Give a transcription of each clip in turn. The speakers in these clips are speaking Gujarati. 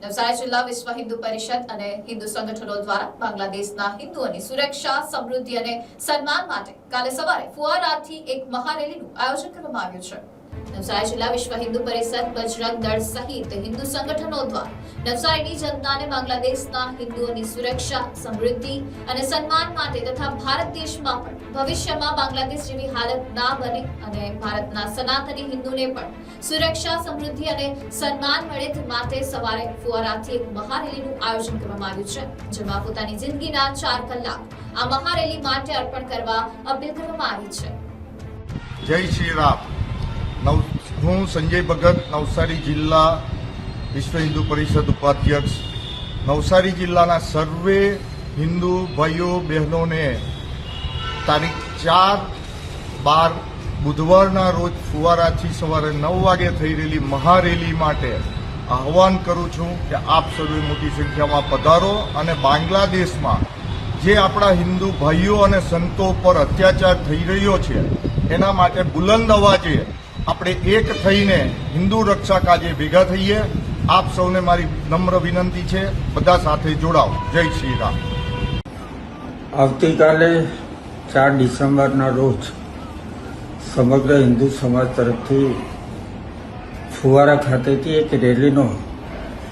નવસારી જિલ્લા વિશ્વ હિન્દુ પરિષદ અને હિન્દુ સંગઠનો દ્વારા બાંગ્લાદેશના હિન્દુઓની સુરક્ષા, સમૃદ્ધિ અને સન્માન માટે કાલે સવારે ફુવારાથી એક મહારેલીનું આયોજન કરવામાં આવ્યું છે. નવસારી જિલ્લા વિશ્વ હિન્દુ પરિષદ બજરંગ દળ સહિત હિન્દુ સંગઠનો દ્વારા નવસારીની જનતાને બાંગ્લાદેશના હિન્દુઓની સુરક્ષા, સમૃદ્ધિ અને સન્માન માટે તથા ભારત દેશમાં પણ ભવિષ્યમાં બાંગ્લાદેશ જેવી હાલત ના બને અને ભારતના સનાતની હિન્દુને પણ સુરક્ષા, સમૃદ્ધિ અને સન્માન મળે માટે સવારે ફુવારાથી એક મહારેલીનું આયોજન કરવામાં આવ્યું છે, જેમાં પોતાની જિંદગીના ચાર કલાક આ મહારેલી માટે અર્પણ કરવા અપીલ કરવામાં આવી છે. જય શ્રી રામ. હું સંજય ભગત, નવસારી જિલ્લા વિશ્વ હિન્દુ પરિષદ ઉપાધ્યક્ષ. નવસારી જિલ્લાના સર્વે હિન્દુ ભાઈઓ, બહેનોને તારીખ ચાર બાર બુધવારના રોજ ફુવારાથી સવારે નવ વાગે થઈ રહેલી મહારેલી માટે આહવાન કરું છું કે આપ સર્વે મોટી સંખ્યામાં પધારો અને બાંગ્લાદેશમાં જે આપણા હિન્દુ ભાઈઓ અને સંતો પર અત્યાચાર થઈ રહ્યો છે, એના માટે બુલંદ અવાજે આપણે એક થઈને હિન્દુ રક્ષા કાજે ભેગા થઈએ, આપ સૌને મારી નમ્ર વિનંતી છે, બધા સાથે જોડાઓ. જય શ્રી રામ. આવતીકાલે ચાર ડિસેમ્બરના રોજ સમગ્ર હિન્દુ સમાજ તરફથી ફુવારા ખાતેથી એક રેલીનું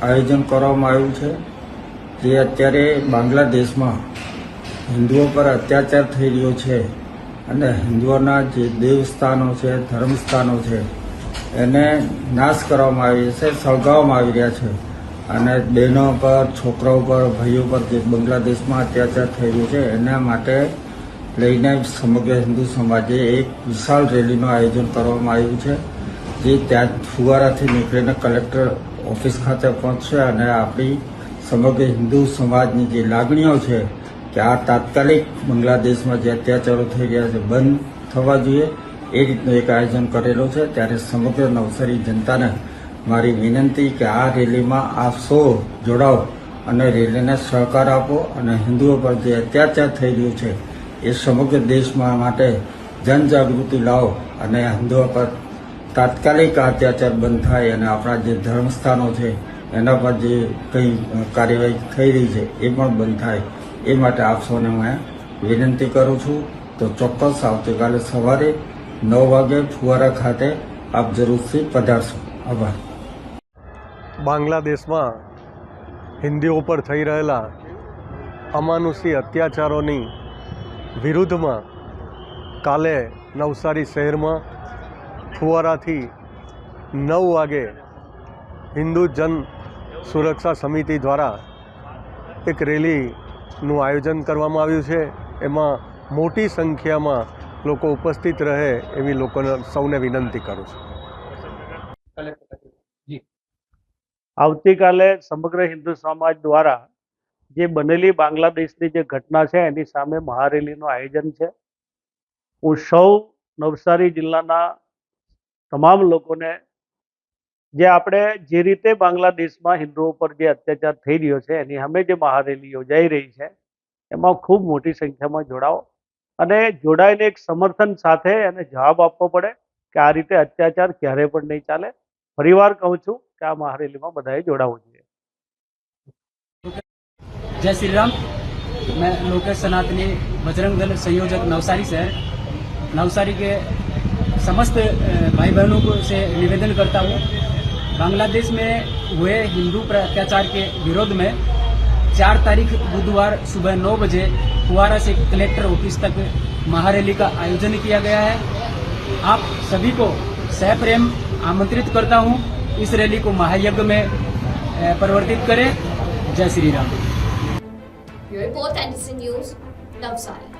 આયોજન કરવામાં આવ્યું છે, જે અત્યારે બાંગ્લાદેશમાં હિન્દુઓ પર અત્યાચાર થઈ રહ્યો છે. અને હિન્દુઓના જે દેવસ્થાનો છે, ધર્મસ્થાનો છે, એને નાશ કરવામાં આવી છે, સળગાવવામાં આવી રહ્યા છે. અને બહેનો પર, છોકરાઓ પર, ભાઈઓ પર જે બાંગ્લાદેશમાં અત્યાચાર થઈ રહ્યો છે, એના માટે લઈને સમગ્ર હિન્દુ સમાજે એક વિશાળ રેલીનું આયોજન કરવામાં આવ્યું છે, જે ત્યાં ફુવારાથી નીકળીને કલેક્ટર ઓફિસ ખાતે પહોંચશે અને આપણી સમગ્ર હિન્દુ સમાજની જે લાગણીઓ છે કે આ તાત્કાલિક બાંગ્લાદેશમાં જે અત્યાચારો થઈ રહ્યા છે, બંધ થવા જોઈએ. એ રીતનું એક આયોજન કરેલું છે. ત્યારે સમગ્ર નવસારી જનતાને મારી વિનંતી કે આ રેલીમાં આપ સૌ જોડાઓ અને રેલીને સહકાર આપો અને હિન્દુઓ પર જે અત્યાચાર થઈ રહ્યું છે, એ સમગ્ર દેશમાં માટે જનજાગૃતિ લાવો અને હિન્દુઓ પર તાત્કાલિક અત્યાચાર બંધ થાય અને આપણા જે ધર્મસ્થાનો છે, એના પર જે કંઈ કાર્યવાહી થઈ રહી છે, એ પણ બંધ થાય. એ માટે આપ સૌને હું વિનંતી કરું છું તો ચોક્કસ આવતીકાલે સવારે નવ વાગે ફુવારા ખાતે આપ જરૂરથી પધારશો. આભાર. બાંગ્લાદેશમાં હિન્દીઓ પર થઈ રહેલા અમાનુષી અત્યાચારોની વિરુદ્ધમાં કાલે નવસારી શહેરમાં ફુવારાથી નવ વાગે હિન્દુ જન સુરક્ષા સમિતિ દ્વારા એક રેલીનું આયોજન કરવામાં આવ્યું છે. એમાં મોટી સંખ્યામાં લોકો ઉપસ્થિત રહે એવી લોકોને સૌને વિનંતી કરું છું. આવતીકાલે સમગ્ર હિન્દુ સમાજ દ્વારા જે બનેલી બાંગ્લાદેશની જે ઘટના છે એની સામે મહારેલીનું આયોજન છે. હું સૌ નવસારી જિલ્લાના તમામ લોકોને જે આપણે જે રીતે બાંગ્લાદેશમાં હિન્દુઓ પર જે અત્યાચાર થઈ રહ્યો છે એની સામે જે મહારેલી યોજાઈ રહી છે એમાં ખૂબ મોટી સંખ્યામાં જોડાઓ અને જોડાઈને એક સમર્થન સાથે એને જવાબ આપવો પડે કે આ રીતે અત્યાચાર ક્યારે પણ નહીં ચાલે ફરીવાર કહું છું કે આ મહારેલીમાં બધાએ જોડાવવું જોઈએ जय श्री राम मैं लोकेश सनातनी बजरंग दल संयोजक नवसारी शहर नवसारी के समस्त अ, भाई बहनों को से निवेदन करता हूँ बांग्लादेश में हुए हिंदू अत्याचार के विरोध में चार तारीख बुधवार सुबह नौ बजे कुआरा से कलेक्टर ऑफ़िस तक महारैली का आयोजन किया गया है। आप सभी को सहप्रेम आमंत्रित करता हूँ। इस रैली को महायज्ञ में परिवर्तित करें। जय Shri Ram. Report and news Navsari